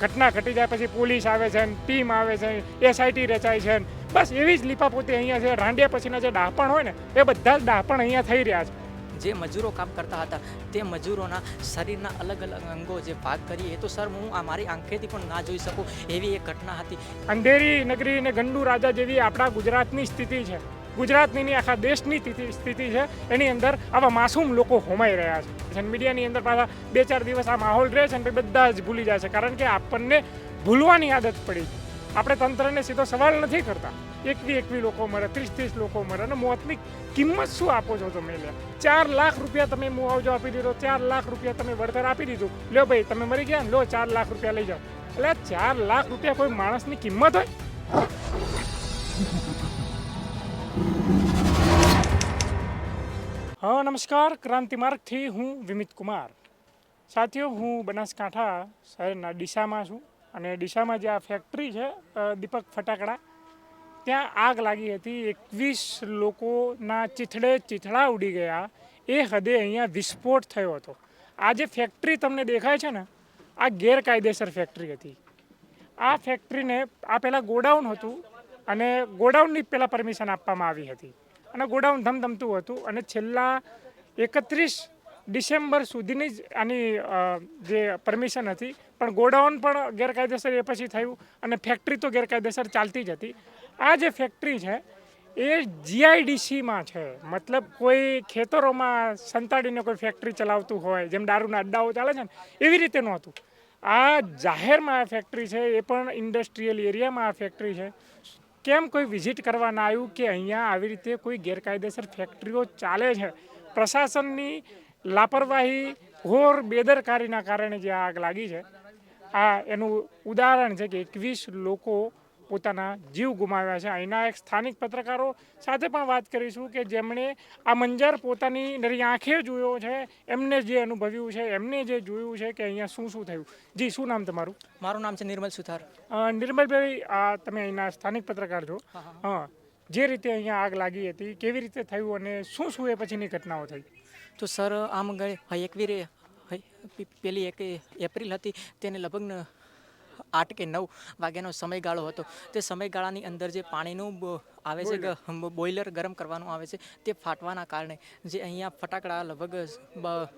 ઘટના ઘટી જાય પછી પોલીસ આવે છે ટીમ આવે છે એસઆઈટી રચાય છે બસ એવી જ લીપાપોતી અહીંયા છે. રાંડિયા પછીના જે ડાપણ હોય ને એ બધા જ ડાપણ અહીંયા થઈ રહ્યા છે. જે મજૂરો કામ કરતા હતા તે મજૂરોના શરીરના અલગ અલગ અંગો જે ભાગ કરીએ એ તો સર હું આ મારી આંખેથી પણ ના જોઈ શકું એવી એક ઘટના હતી. અંધેરી નગરી અને ગંડુ રાજા જેવી આપણા ગુજરાતની સ્થિતિ છે. ગુજરાતની ની આખા દેશની સ્થિતિ છે, એની અંદર આવા માસૂમ લોકો હોમાઈ રહ્યા છે. મીડિયાની અંદર પાછા બે ચાર દિવસ આ માહોલ રહે છે અને બધા જ ભૂલી જાય છે, કારણ કે આપણને ભૂલવાની આદત પડી છે. આપણે તંત્રને સીધો સવાલ નથી કરતા. એકવી એકવી લોકો મરે, ત્રીસ ત્રીસ લોકો મરે અને મોતની કિંમત શું આપો છો તમે લે ચાર લાખ રૂપિયા તમે મુઆવજો આપી દીધો, ચાર લાખ રૂપિયા તમે વળતર આપી દીધું. લ્યો ભાઈ, તમે મરી ગયા લો ચાર લાખ રૂપિયા લઈ જાઓ. એટલે ચાર લાખ રૂપિયા કોઈ માણસની કિંમત હોય? હા, નમસ્કાર. ક્રાંતિ માર્ગથી હું વિમિત કુમાર. સાથીઓ, હું બનાસકાંઠા શહેરના ડીસામાં છું અને ડીસામાં જે આ ફેક્ટરી છે દીપક ફટાકડા, ત્યાં આગ લાગી હતી. એકવીસ લોકોના ચીથડે ચીથડા ઉડી ગયા. એ હદે અહીંયા વિસ્ફોટ થયો હતો. આ જે ફેક્ટરી તમને દેખાય છે ને, આ ગેરકાયદેસર ફેક્ટરી હતી. આ ફેક્ટરીને આ પહેલાં ગોડાઉન હતું અને ગોડાઉનની પહેલાં પરમિશન આપવામાં આવી હતી. અને ગોડાઉન ધમધમતું હતું અને છેલ્લા એકત્રીસ ડિસેમ્બર સુધીની જ આની જે પરમિશન હતી. પણ ગોડાઉન પણ ગેરકાયદેસર એ પછી થયું અને ફેક્ટરી તો ગેરકાયદેસર ચાલતી જ હતી. આ જે ફેક્ટરી છે, એ જીઆઈડીસીમાં છે. મતલબ કોઈ ખેતરોમાં સંતાડીને કોઈ ફેક્ટરી ચલાવતું હોય, જેમ દારૂના અડ્ડાઓ ચાલે છે ને, એવી રીતે નહોતું આ જાહેરમાં આ ફેક્ટરી છે, એ પણ ઇન્ડસ્ટ્રીયલ એરિયામાં આ ફેક્ટરી છે. કેમ કોઈ વિઝિટ કરવા ના આવ્યું કે અહીંયા આવી રીતે કોઈ ગેરકાયદેસર ફેક્ટરીઓ ચાલે છે? પ્રશાસનની લાપરવાહી ઘોર બેદરકારીના કારણે જે આગ લાગી છે. આ એનું ઉદાહરણ છે કે એકવીસ લોકો પોતાના જીવ ગુમાવ્યા છે. અહીંના એક સ્થાનિક પત્રકારો સાથે પણ વાત કરીશું કે જેમણે આ મંજર પોતાની નરી આંખે જોયો છે. એમને જે અનુભવ્યું છે એમને જે જોયું છે કે અહીંયા શું શું થયું. જી શું નામ તમારું? મારું નામ છે નિર્મલ સુથાર. નિર્મલભાઈ આ તમે અહીંના સ્થાનિક પત્રકાર છો? હા જે રીતે અહીંયા આગ લાગી હતી કેવી રીતે થયું અને શું શું એ પછીની ઘટનાઓ થઈ? તો સર આમ ગઈ એકવીરે પેલી એક એપ્રિલ હતી તેને લગભગ આઠ કે નવ વાગ્યાનો સમયગાળો હતો. તે સમયગાળાની અંદર જે પાણીનું બ- આવે છે બોઇલર ગરમ કરવાનું આવે છે તે ફાટવાના કારણે જે અહીંયા ફટાકડા લગભગ બ-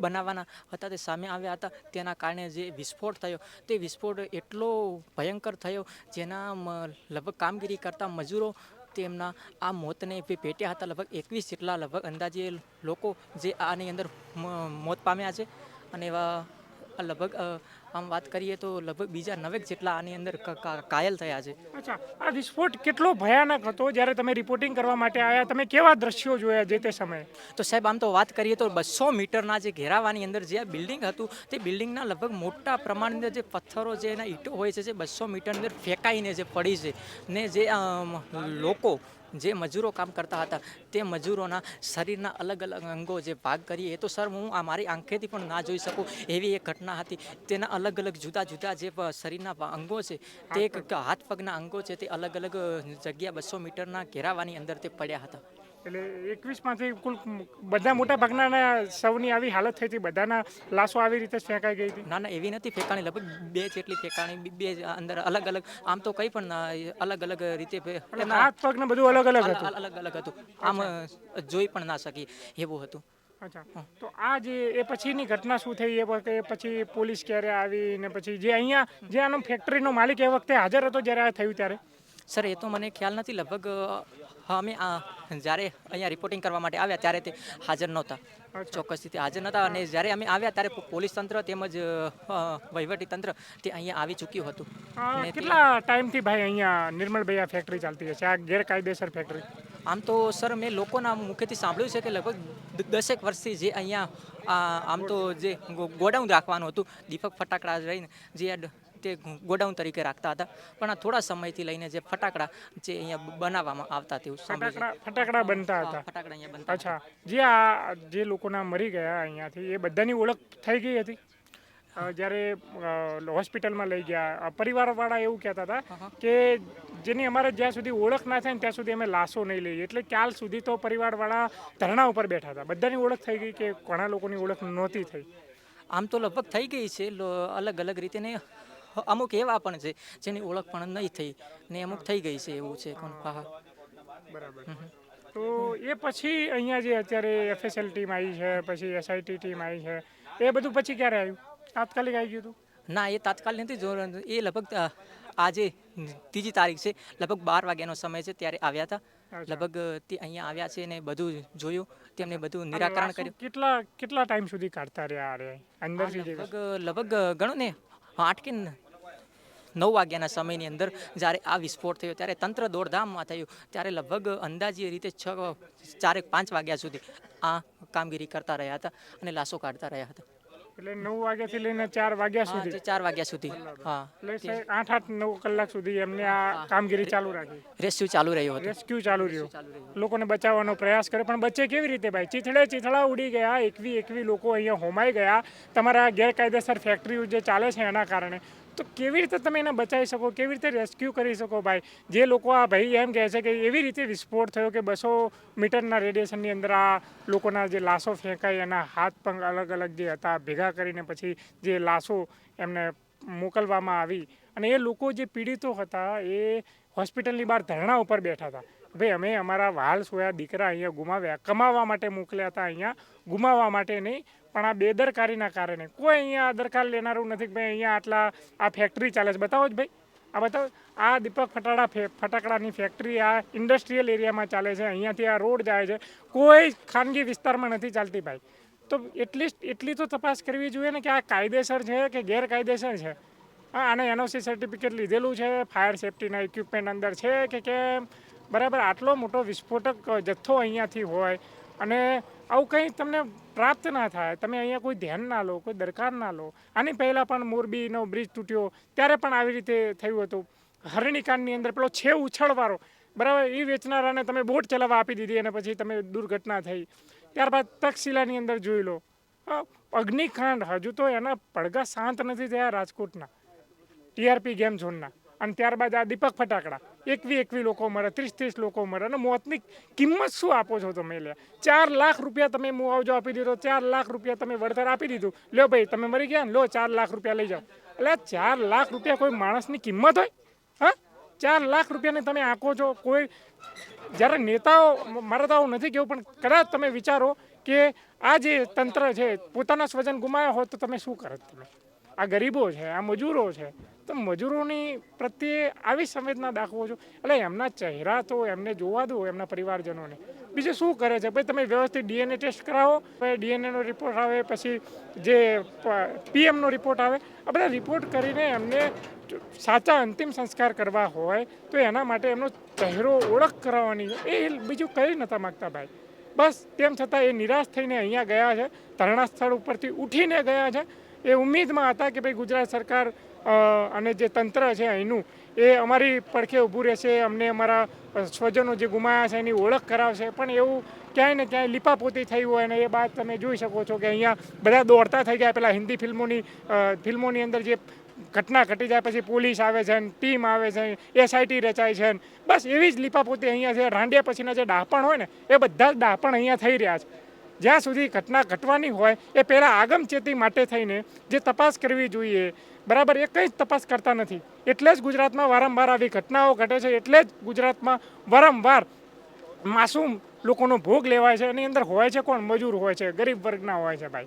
બનાવવાના હતા તે સામે આવ્યા હતા. તેના કારણે જે વિસ્ફોટ થયો તે વિસ્ફોટ એટલો ભયંકર થયો જેના લગભગ કામગીરી કરતા મજૂરો તેમના આ મોતને પેટ્યા હતા. લગભગ એકવીસ જેટલા લગભગ અંદાજે લોકો જે આની અંદર મોત પામ્યા છે. અને એવા આ લગભગ આમ વાત કરીએ તો લગભગ બીજા નવેક જેટલા આની અંદર કાયલ થયા છે. અચ્છા આ વિસ્ફોટ કેટલો ભયાનક હતો જ્યારે તમે રિપોર્ટિંગ કરવા માટે આવ્યા? તમે કેવા દ્રશ્યો જોયા જે તે સમયે? તો સાહેબ આમ તો વાત કરીએ તો બસો મીટરના જે ઘેરાવાની અંદર જે આ બિલ્ડિંગ હતું તે બિલ્ડિંગના લગભગ મોટા પ્રમાણની અંદર જે પથ્થરો જે એના ઈંટો હોય છે જે બસો મીટર અંદર ફેંકાઈને જે પડી છે ને જે લોકો જે મજૂરો કામ કરતા હતા તે મજૂરોના શરીરના અલગ અલગ અંગો જે ભાગ કરીએ એ તો સર હું આ મારી આંખેથી પણ ના જોઈ શકું એવી એક ઘટના હતી. તેના અલગ અલગ જુદા જુદા જે શરીરના અંગો છે તે એક હાથ પગના અંગો છે તે અલગ અલગ જગ્યા બસો મીટરના ઘેરાવાની અંદર તે પડ્યા હતા. એટલે એકવીસમાંથી કુલ બધા મોટા ભાગના સૌની આવી હાલત થઈ હતી. બધાના લાશો આવી રીતે ફેંકાઈ ગઈ હતી. ના ના એવી નથી ફેંકાણી. લગભગ બે જેટલી ફેંકાણી બી- અંદર અલગ અલગ આમ તો કંઈ પણ અલગ અલગ રીતે હાથ પગ ને બધું અલગ અલગ હતું. અલગ અલગ હતું. આમ જોઈ પણ ના શકી એવું હતું. અચ્છા. તો આ જે એ પછીની ઘટના શું થઈ? એ વખતે પછી પોલીસ ક્યારે આવી ને પછી જે અહીંયા જે આનો ફેક્ટરીનો માલિક એ વખતે હાજર હતો જ્યારે આ થયું ત્યારે? સર એ તો મને ખ્યાલ નથી. લગભગ અમે આ જ્યારે અહીંયા રિપોર્ટિંગ કરવા માટે આવ્યા ત્યારે તે હાજર નહોતા. ચોક્કસથી તે હાજર નહોતા અને જ્યારે અમે આવ્યા ત્યારે પોલીસ તંત્ર તેમજ વહીવટી તંત્ર તે અહીંયા આવી ચૂક્યું હતું. કેટલા ટાઈમથી ભાઈ અહીંયા નિર્મલભાઈ આ ફેક્ટરી ચાલતી હશે આ ગેરકાયદેસર ફેક્ટરી આમ તો સર મેં લોકોના મુખેથી સાંભળ્યું છે કે લગભગ દસેક વર્ષથી જે અહીંયા આમ તો જે ગોડાઉન રાખવાનું હતું દીપક ફટાકડા રહીને જે તે ગોડાઉન તરીકે રાખતા હતા. પણ આ થોડા સમયથી લઈને જે ફટાકડા જે અહીંયા બનાવવામાં આવતા તેવું ફટાકડા ફટાકડા બનતા હતા. ફટાકડા અહીંયા બનતા અચ્છા. જે આ જે લોકોના મરી ગયા અહીંયાથી એ બધાની ઓળખ થઈ ગઈ હતી? જ્યારે હોસ્પિટલમાં લઈ ગયા. પરિવારવાળા એવું કહેતા હતા કે જેની અમારે જ્યાં સુધી ઓળખ ના થાય ને ત્યાં સુધી અમે લાશો નહીં લઈએ. એટલે ક્યાલ સુધી તો પરિવારવાળા ધરણા ઉપર બેઠા હતા. બધાની ઓળખ થઈ ગઈ કે ઘણા લોકોની ઓળખ નહોતી થઈ? આમ તો લગભગ થઈ ગઈ છે. અલગ અલગ રીતે ને અમુક એવા પણ છે જેની ઓળખ પણ નહીં થઈ ને અમુક થઈ ગઈ છે એવું છે કોણ હા બરાબર. તો એ પછી અહીંયા જે અત્યારે એફએસએલ ટીમ આવી છે પછી એસઆઈટી ટીમ આવી છે એ બધું પછી ક્યારે આવ્યું? તાત્કાલિક આવી ગયું હતું? ના એ તાત્કાલિક નથી જો એ લગભગ આજે ત્રીજી તારીખ છે લગભગ બાર વાગ્યાનો સમય છે ત્યારે આવ્યા હતા. લગભગ તે અહીંયા આવ્યા છે ને બધું જોયું તેમને બધું નિરાકરણ કર્યું. કેટલા કેટલા ટાઈમ સુધી કાઢતા રહ્યા લગભગ લગભગ ગણો ને આઠ કે નવ વાગ્યાના સમયની અંદર જ્યારે આ વિસ્ફોટ થયો ત્યારે તંત્ર દોડધામમાં થયું. ત્યારે લગભગ અંદાજે રીતે છ ચારેક પાંચ વાગ્યા સુધી આ કામગીરી કરતા રહ્યા હતા અને લાશો કાઢતા રહ્યા હતા. એટલે નવ વાગ્યાથી લઈને ચાર વાગ્યા સુધી? ચાર વાગ્યા સુધી. હા. એટલે આઠ આઠ નવ કલાક સુધી એમને આ કામગીરી ચાલુ રાખી. રેસ્ક્યુ ચાલુ રહ્યો હતો. રેસ્ક્યુ ચાલુ રહ્યો. લોકોને બચાવવાનો પ્રયાસ કર્યો પણ બચ્ચે કેવી રીતે ભાઈ? ચીથડે ચીથડા ઉડી ગયા એકવી એકવી લોકો અહીંયા હોમાઈ ગયા. તમારા ગેરકાયદેસર ફેક્ટરીઓ જે ચાલે છે એના કારણે. તો કેવી રીતે તમે એને બચાવી શકો? કેવી રીતે રેસ્ક્યુ કરી શકો ભાઈ? જે લોકો આ ભાઈ એમ કહે છે કે એવી રીતે વિસ્ફોટ થયો કે બસો મીટરના રેડિયેશનની અંદર આ લોકોના જે લાશો ફેંકાઈ એના હાથ પગ અલગ અલગ જે હતા, ભેગા કરીને પછી જે લાશો એમને મોકલવામાં આવી. અને એ લોકો જે પીડિતો હતા એ હોસ્પિટલની બહાર ધરણા ઉપર બેઠા હતા. ભાઈ, અમે અમારા વાલ સોયા દીકરા અહીંયા ગુમાવ્યા, કમાવા માટે મોકલ્યા હતા અહીંયા, ગુમાવવા માટે નહીં, પણ આ બેદરકારીના કારણે. કોઈ અહીંયા દરકાર લેનારું નથી ભાઈ, અહીંયા આટલા, આ ફેક્ટરી ચાલે છે. બતાવો જ ભાઈ, આ બતાવો. આ દીપક ફટાડા ફટાકડાની ફેક્ટરી આ ઇન્ડસ્ટ્રીયલ એરિયામાં ચાલે છે, અહીંયાથી આ રોડ જાય છે. કોઈ ખાનગી વિસ્તારમાં નથી ચાલતી ભાઈ. તો એટલીસ્ટ, એટલી તો તપાસ કરવી જોઈએ ને કે આ કાયદેસર છે કે ગેરકાયદેસર છે? આને એનઓસી સર્ટિફિકેટ લીધેલું છે ફાયર સેફટીના ઇક્વિપમેન્ટ અંદર છે કે કેમ? બરાબર, આટલો મોટો વિસ્ફોટક જથ્થો અહીંયાથી હોય અને આવું કંઈ તમને પ્રાપ્ત ના થાય, તમે અહીંયા કોઈ ધ્યાન ના લો, કોઈ દરકાર ના લો. આની પહેલાં પણ મોરબીનો બ્રિજ તૂટ્યો, ત્યારે પણ આવી રીતે થયું હતું. હરણીકાંડની અંદર પેલો છે ઉછળવાળો બરાબર એ વેચનારાને તમે બોટ ચલાવવા આપી દીધી અને પછી તમે દુર્ઘટના થઈ. ત્યારબાદ તક્ષશિલાની અંદર જોઈ લો. અગ્નિકાંડ, હજુ તો એના પડઘા શાંત નથી થયા રાજકોટના, ટીઆરપી ગેમ ઝોનના. અને ત્યારબાદ આ દીપક ફટાકડા. એકવી એકવી લોકો મરે, ત્રીસ ત્રીસ લોકો મરે અને મોતની કિંમત શું આપો છો તમે લે ચાર લાખ રૂપિયા તમે મુઆવજો આપી દીધો, ચાર લાખ રૂપિયા તમે વળતર આપી દીધું. લ્યો ભાઈ, તમે મરી ગયા ને, લો ચાર લાખ રૂપિયા લઈ જાઓ. એટલે ચાર લાખ રૂપિયા કોઈ માણસની કિંમત હોય? હા? ચાર લાખ રૂપિયાને તમે આંકો છો કોઈ જ્યારે નેતાઓ, મારે તો નથી કેવું પણ કદાચ તમે વિચારો કે આ જે તંત્ર છે, પોતાના સ્વજન ગુમાવ્યા હોત તો તમે શું કરત તમે? આ ગરીબો છે, આ મજૂરો છે તો મજૂરોની પ્રત્યે આવી સંવેદના દાખવો છો. એટલે એમના ચહેરા તો એમને જોવા દો, એમના પરિવારજનોને. બીજું શું કરે છે? ભાઈ, તમે વ્યવસ્થિત ડીએનએ ટેસ્ટ કરાવો ડીએનએનો રિપોર્ટ આવે, પછી જે પીએમનો રિપોર્ટ આવે. આ બધા રિપોર્ટ કરીને એમને સાચા અંતિમ સંસ્કાર કરવા હોય, તો એના માટે એમનો ચહેરો ઓળખ કરાવવાની. એ બીજું કંઈ નતા માગતા ભાઈ. બસ, તેમ છતાં એ નિરાશ થઈને અહીંયા ગયા છે. ધરણા સ્થળ ઉપરથી ઉઠીને ગયા છે. એ ઉમ્મીદમાં હતા કે ભાઈ ગુજરાત સરકાર અને જે તંત્ર છે અહીંનું, એ અમારી પડખે ઊભું રહેશે, અમને અમારા સ્વજનો જે ગુમાયા છે એની ઓળખ કરાવશે. પણ એવું ક્યાંય ને ક્યાંય લીપાપોતી થઈ હોય અને એ બાદ તમે જોઈ શકો છો કે અહીંયા બધા દોડતા થઈ ગયા. પેલા હિન્દી ફિલ્મોની ફિલ્મોની અંદર જે ઘટના ઘટી જાય, પછી પોલીસ આવે છે ટીમ આવે છે, એસઆઈટી રચાય છે બસ એવી જ લીપાપોતી અહીંયા છે. રાંડિયા પછીના જે ડાપણ હોય ને, એ બધા જ ડાપણ અહીંયા થઈ રહ્યા છે. જ્યાં સુધી ઘટના ઘટવાની હોય, એ પહેલાં આગમચેતી માટે થઈને જે તપાસ કરવી જોઈએ બરાબર એ કંઈ જ તપાસ કરતા નથી. એટલે જ ગુજરાતમાં વારંવાર આવી ઘટનાઓ ઘટે છે, એટલે જ ગુજરાતમાં વારંવાર માસૂમ લોકોનો ભોગ લેવાય છે, એની અંદર હોય છે કોણ? મજૂર હોય છે, ગરીબ વર્ગના હોય છે ભાઈ.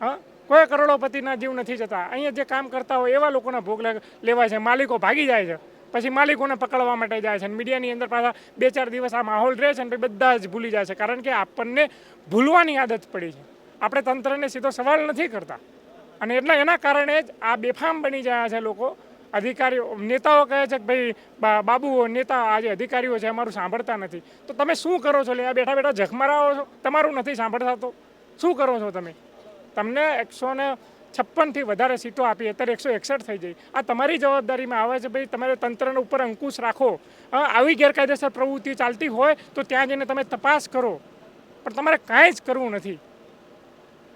હા? કોઈ કરોડોપતિના જીવ નથી જતા. અહીંયા જે કામ કરતા હોય એવા લોકોના ભોગ લેવાય છે, માલિકો ભાગી જાય છે. પછી માલિકોને પકડવા માટે જાય છે મીડિયાની અંદર પાછા બે ચાર દિવસ આ માહોલ રહે છે ને બધા જ ભૂલી જાય છે. કારણ કે આપણને ભૂલવાની આદત પડી છે. આપણે તંત્રને સીધો સવાલ નથી કરતા. અને એટલે એના કારણે જ આ બેફામ બની ગયા છે લોકો. અધિકારીઓ, નેતાઓ કહે છે કે ભાઈ બાબુઓ, નેતા આજે અધિકારીઓ છે, અમારું સાંભળતા નથી. તો તમે શું કરો છો? લે આ બેઠા બેઠા જખમરાઓ છો? તમારું નથી સાંભળતા તો શું કરો છો તમે? તમને એકસો ને છપ્પનથી વધારે સીટો આપી, અત્યારે એકસો એકસઠ થઈ જઈ. આ તમારી જવાબદારીમાં આવે છે ભાઈ, તમારે તંત્રના ઉપર અંકુશ રાખો. આવી ગેરકાયદેસર પ્રવૃત્તિ ચાલતી હોય તો ત્યાં જઈને તમે તપાસ કરો. પણ તમારે કાંઈ જ કરવું નથી.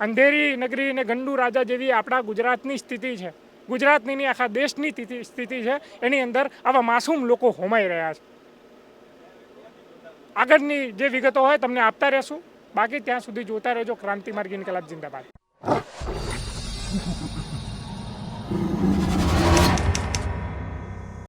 અંધેરી નગરી અને ગંડુ રાજા જેવી આપણા ગુજરાતની સ્થિતિ છે. ગુજરાતની આખા દેશની સ્થિતિ છે. એની અંદર આવા માસૂમ લોકો હોમાઈ રહ્યા છે. આગળની જે વિગતો હોય તમને આપતા રહેશું. બાકી ત્યાં સુધી જોતા રહેજો. ક્રાંતિ માર્ગ ઇન્કલાબ જિંદાબાદ.